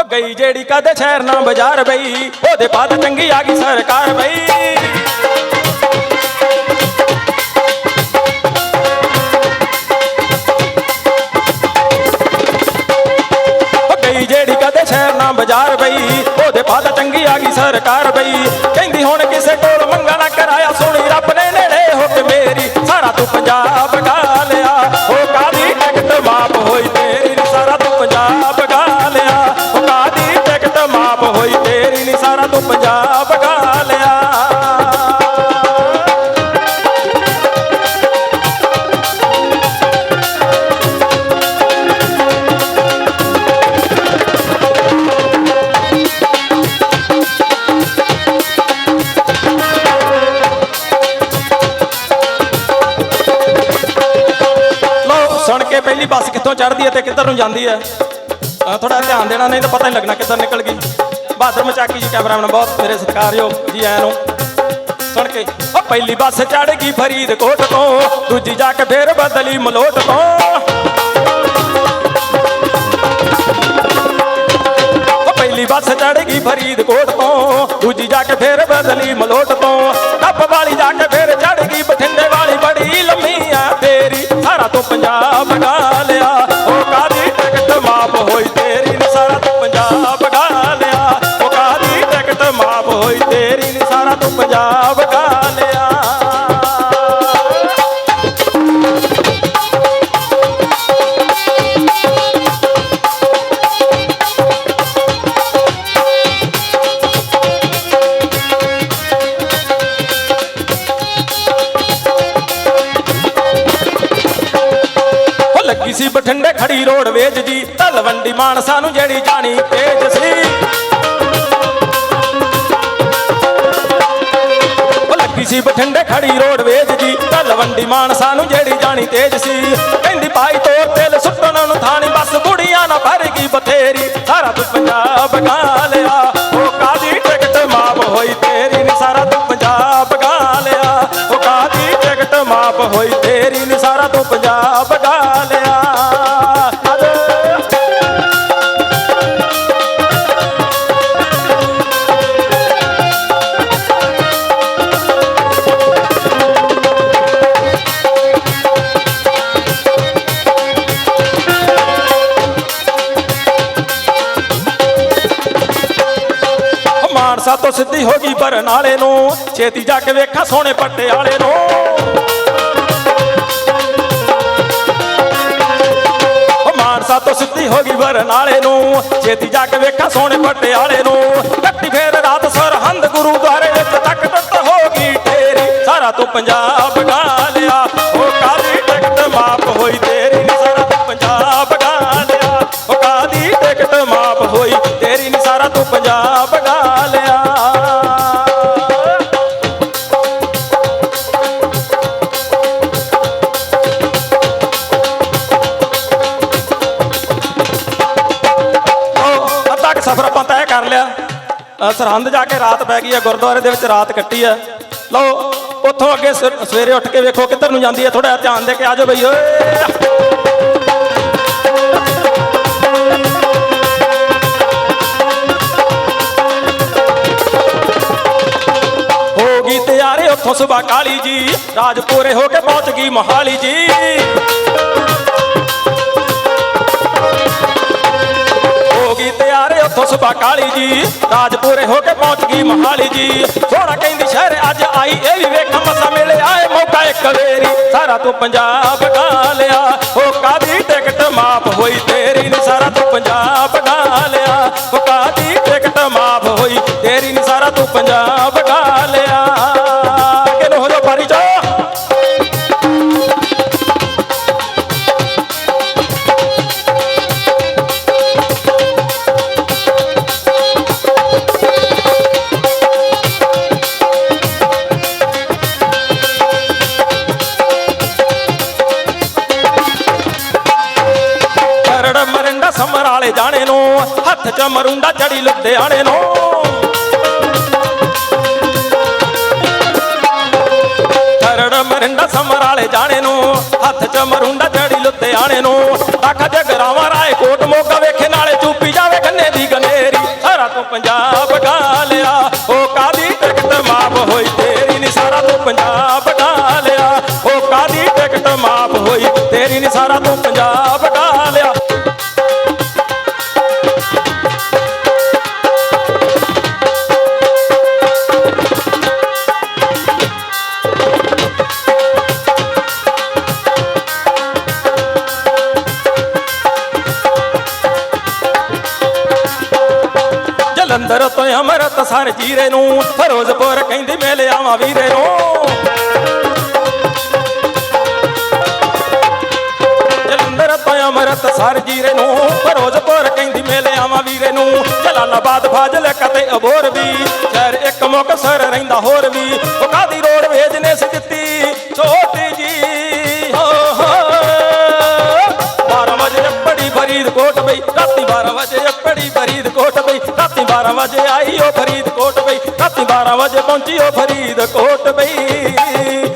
ਉਹ ਗਈ ਜਿਹੜੀ ਕਦੇ ਸ਼ਹਿਰ ਨਾ ਬਾਜ਼ਾਰ ਬਈ, ਉਹਦੇ ਬਾਅਦ ਚੰਗੀ ਆ ਗਈ ਸਰਕਾਰ ਬਈ। ਗਈ ਜਿਹੜੀ ਕਦੇ ਸ਼ਹਿਰ ਨਾ ਬਾਜ਼ਾਰ ਬਈ, ਉਹਦੇ ਬਾਅਦ ਚੰਗੀ ਆ ਗਈ ਸਰਕਾਰ ਬਈ। ਕਹਿੰਦੀ ਹੁਣ ਕਿਸੇ ਕੋਲ ਮੰਗਾ ਕਰਾਇਆ, ਸੋਹਣੀ ਰੱਬ ਨੇ ਨੇੜੇ ਹੋ ਕੇ ਮੇਰੀ, ਸਾਰਾ ਤੂੰ ਪੰਜਾਬ ਗਾ ਚੜਦੀ ਹੈ ਤੇ ਕਿੱਧਰ ਨੂੰ ਜਾਂਦੀ ਹੈ? ਥੋੜਾ ਧਿਆਨ ਦੇਣਾ, ਨਹੀਂ ਤਾਂ ਪਤਾ ਨਹੀਂ ਲੱਗਣਾ ਕਿੱਧਰ ਨਿਕਲ ਗਈ। ਬਹਾਦਰ ਮਚਾਕੀ ਜੀ ਕੈਮਰਾਮੈਨ ਬਹੁਤ ਮੇਰੇ ਸਤਿਕਾਰਯੋਗ ਜੀ ਆਇਆਂ ਨੂੰ। ਸੁਣ ਕੇ ਉਹ ਪਹਿਲੀ ਬੱਸ ਚੜ ਗਈ ਫਰੀਦਕੋਟ ਤੋਂ, ਦੂਜੀ ਜਾ ਕੇ ਫੇਰ ਬਦਲੀ ਮਲੋਟ ਤੋਂ। ਉਹ ਪਹਿਲੀ ਬੱਸ ਚੜ ਗਈ ਫਰੀਦਕੋਟ ਤੋਂ, ਦੂਜੀ ਜਾ ਕੇ ਫੇਰ ਬਦਲੀ ਮਲੋਟ ਤੋਂ। ਟੱਪ ਵਾਲੀ ਜਾ ਕੇ ਫੇਰ ਚੜ ਗਈ, ਬਠਿੰਡੇ ਵਾਲੀ ਬੜੀ ਲੰਮੀ ਆ ਤੇਰੀ ਸਾਰਾ ਤੋਂ ਪੰਜਾਬ ਗਾ ਨੀ ਪੰਜਾਬ ਗਾ ਲਿਆ। ਲੱਗੀ ਸੀ ਬਠਿੰਡੇ ਖੜੀ ਰੋਡਵੇਜ਼ ਜੀ ਤਲਵੰਡੀ ਮਾਨਸਾ ਨੂੰ ਜਿਹੜੀ ਜਾਣੀ ਤੇਜ ਸੀ। ਸੀ ਬਠਿੰਡੇ ਖੜੀ ਰੋਡ ਵੇਚ ਜੀ। ਤਲਵੰਡੀ ਮਾਨਸਾ ਨੂੰ ਜਿਹੜੀ ਜਾਣੀ ਤੇਜ ਸੀ। ਕਹਿੰਦੀ, ਭਾਈ ਤੋਰ ਤੇਲ ਸੁੱਟਣ ਨੂੰ ਥਾਣੀ, ਬਸ ਬੁੜੀਆਂ ਨਾ ਭਰ ਗਈ ਬਥੇਰੀ। ਸਾਰਾ ਪੰਜਾਬ ਗਾ ਲਿਆ। ਮਾਨਸਾ ਤੋਂ ਸਿੱਧੀ ਹੋ ਗਈ ਬਰਨਾਲੇ ਨੂੰ। ਛੇਤੀ ਜਾ ਕੇ ਵੇਖਾ ਸੋਹਣੇ ਪੱਟੇ ਨੂੰ। ਮਾਨਸਾ ਤੋਂ ਸਿੱਧੀ ਹੋ ਗਈ ਬਰਨਾਲੇ ਨੂੰ। ਛੇਤੀ ਜਾ ਕੇ ਵੇਖਾ ਸੋਹਣੇ ਪੱਟੇ ਵਾਲੇ ਨੂੰ। ਕੱਟੀ ਫੇਰ ਰਾਤ ਸਰਹੰਦ ਗੁਰੂਦੁਆਰੇ ਵਿੱਚ ਤੱਕ ਟੱਟ ਹੋ ਗਈ ਤੇਰੀ ਸਾਰਾ ਤੋਂ ਪੰਜਾਬ ਗਾ ਲਿਆ। ਉਹ ਕਾਦੀ ਟਿਕਟ ਮਾਪ ਹੋਈ ਤੇਰੀ ਨੀ, ਸਾਰਾ ਤੂੰ ਪੰਜਾਬ ਗਾ ਲਿਆ। ਉਹ ਕਾਦੀ ਟਿਕਟ ਮਾਪ ਹੋਈ ਤੇਰੀ ਨੀ, ਸਾਰਾ ਤੂੰ ਪੰਜਾਬ ਸਫ਼ਰ ਆਪਾਂ ਤੈਅ ਕਰ ਲਿਆ। ਸਰਹੰਦ ਜਾ ਕੇ ਰਾਤ ਪੈ ਗਈ ਹੈ, ਗੁਰਦੁਆਰੇ ਦੇ ਵਿੱਚ ਰਾਤ ਕੱਟੀ ਹੈ। ਲਓ, ਉੱਥੋਂ ਅੱਗੇ ਸਵੇਰੇ ਉੱਠ ਕੇ ਵੇਖੋ ਕਿੱਧਰ ਨੂੰ ਜਾਂਦੀ ਹੈ ਥੋੜਾ ਧਿਆਨ ਦੇ ਕੇ ਆਜੋ ਬਈ, ਓਏ। ਹੋ ਗਈ ਤਿਆਰੇ ਉੱਥੋਂ ਸੁਬਾ ਕਾਲੀ ਜੀ, ਰਾਜਪੁਰੇ ਹੋ ਕੇ ਪਹੁੰਚ ਗਈ ਮੋਹਾਲੀ ਜੀ। ਤਿਆਰੇ ਉੱਥੋਂ ਕਾਲੀ ਜੀ, ਰਾਜਪੁਰੇ ਹੋ ਕੇ ਪਹੁੰਚ ਗਈ ਮਹਾਲੀ ਜੀ। ਸੋਹਣਾ ਕਹਿੰਦੀ ਸ਼ਹਿਰ ਅੱਜ ਆਈ, ਇਹ ਵੀ ਵੇਖਾਂ ਮਸਾ ਮਿਲਿਆ ਆਏ ਮੌਕਾ ਇੱਕ ਵੇਰੀ। ਸਾਰਾ ਤੂੰ ਪੰਜਾਬ ਗਾ ਲਿਆ ਉਹ ਕਾਦੀ ਟਿਕਟ ਮਾਫ਼ ਹੋਈ ਤੇਰੀ ਨੀ, ਸਾਰਾ ਤੂੰ ਪੰਜਾਬ ਮਰਿੰਡਾ ਜਾਣੇ ਨੂੰ, ਹੱਥ 'ਚ ਮਰੁੰਡਾ ਚੜੀ ਲੁਧਿਆਣੇ ਨੂੰ। ਕਰੜ ਮਰਿੰਡਾ ਸਮਰਾਲੇ ਜਾਣੇ ਨੂੰ, ਹੱਥ 'ਚ ਮਰੁੰਡਾ ਚੜੀ ਲੁਧਿਆਣੇ ਨੂੰ। ਆਖਾ ਜਗਰਾਵਾਂ ਰਾਏ ਕੋਟ ਮੋਗਾ ਵੇਖੇ, ਨਾਲੇ ਚੂਪੀ ਜਾਵੇ ਗੰਨੇ ਦੀ ਗਨੇ ਪੰਜਾਬ ਗਾ ਲਿਆ, ਉਹ ਕਾਦੀ ਟਿਕਟ ਮਾਫ ਹੋਈ ਤੇਰੀ ਨੀ, ਸਾਰਾ ਤੂੰ ਪੰਜਾਬ ਗਾ ਲਿਆ। ਉਹ ਕਾਦੀ ਟਿਕਟ ਮਾਫ ਹੋਈ ਤੇਰੀ ਨੀ, ਸਾਰਾ ਤੂੰ ਪੰਜਾਬ ਅੰਮ੍ਰਿਤਸਰ ਜੀਰੇ ਨੂੰ ਫਿਰੋਜ਼ਪੁਰ ਕਹਿੰਦੀ ਮੇਲੇ ਆਵਾਂ ਵੀਰੇ ਨੂੰ। ਜਲੰਧਰ ਤੋਂ ਅੰਮ੍ਰਿਤਸਰ ਜੀਰੇ ਨੂੰ ਫਿਰੋਜ਼ਪੁਰ ਕਹਿੰਦੀ ਮੇਲੇ ਆਵਾਂ ਵੀਰੇ ਨੂੰ। ਜਲਾਲਾਬਾਦ ਫਾਜ਼ਿਲਕਾ ਤੇ ਅਬੋਰ ਵੀ ਸ਼ਹਿਰ ਇੱਕ ਮੁਕਤਸਰ ਰਹਿੰਦਾ ਹੋਰ ਵੀ। ਉਹ ਕਾਦੀ ਰੋਡ ਵੇਜਨੇ ਸੀ ਦਿੱਤੀ ਛੋਟੀ ਜੀ, ਹੋ ਹੋ। 12 ਵਜੇ ਅੱਪੜੀ ਫਰੀਦਕੋਟ ਬਈ, ਰਾਤੀ 12 ਵਜੇ ਅੱਪੜੀ ਫਰੀਦਕੋਟ ਬਈ। ਰਾਤੀ 12 ਵਜੇ ਆਈ ਉਹ ਫਰੀਦਕੋਟ ਬਈ। ਰਾਤੀ 12 ਵਜੇ ਪਹੁੰਚੀ ਉਹ ਫਰੀਦਕੋਟ ਬਈ।